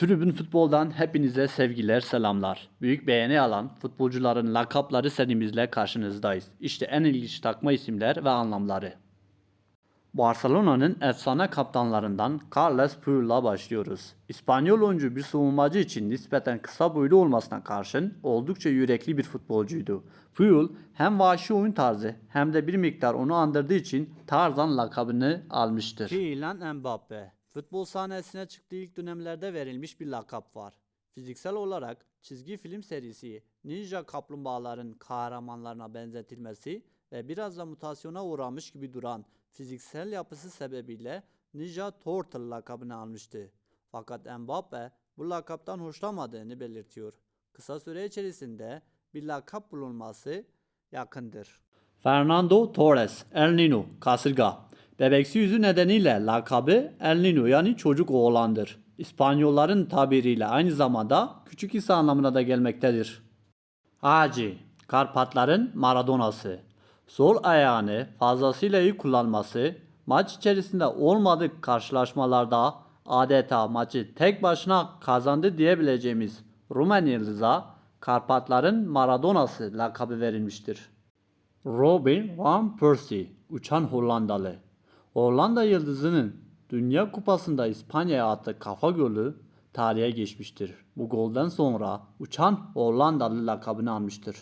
Tribün Futbol'dan hepinize sevgiler, selamlar. Büyük beğeni alan futbolcuların lakapları serimizle karşınızdayız. İşte en ilginç takma isimler ve anlamları. Barcelona'nın efsane kaptanlarından Carles Puyol'la başlıyoruz. İspanyol oyuncu bir savunmacı için nispeten kısa boylu olmasına karşın oldukça yürekli bir futbolcuydu. Puyol hem vahşi oyun tarzı hem de bir miktar onu andırdığı için Tarzan lakabını almıştır. Kylian Mbappe Futbol sahnesine çıktığı ilk dönemlerde verilmiş bir lakap var. Fiziksel olarak çizgi film serisi Ninja Kaplumbağaların kahramanlarına benzetilmesi ve biraz da mutasyona uğramış gibi duran fiziksel yapısı sebebiyle Ninja Turtle lakabını almıştı. Fakat Mbappe bu lakaptan hoşlanmadığını belirtiyor. Kısa süre içerisinde bir lakap bulunması yakındır. Fernando Torres, El Nino, kasırga. Bebeksi yüzü nedeniyle lakabı El Nino yani çocuk oğlandır. İspanyolların tabiriyle aynı zamanda küçük İsa anlamına da gelmektedir. Hacı, Karpatların Maradonası. Sol ayağını fazlasıyla iyi kullanması, maç içerisinde olmadık karşılaşmalarda adeta maçı tek başına kazandı diyebileceğimiz Rumen Yıldız'a Karpatların Maradonası lakabı verilmiştir. Robin van Persie, uçan Hollandalı. Hollanda yıldızının Dünya Kupası'nda İspanya'ya attığı kafa golü tarihe geçmiştir. Bu golden sonra uçan Hollandalı lakabını almıştır.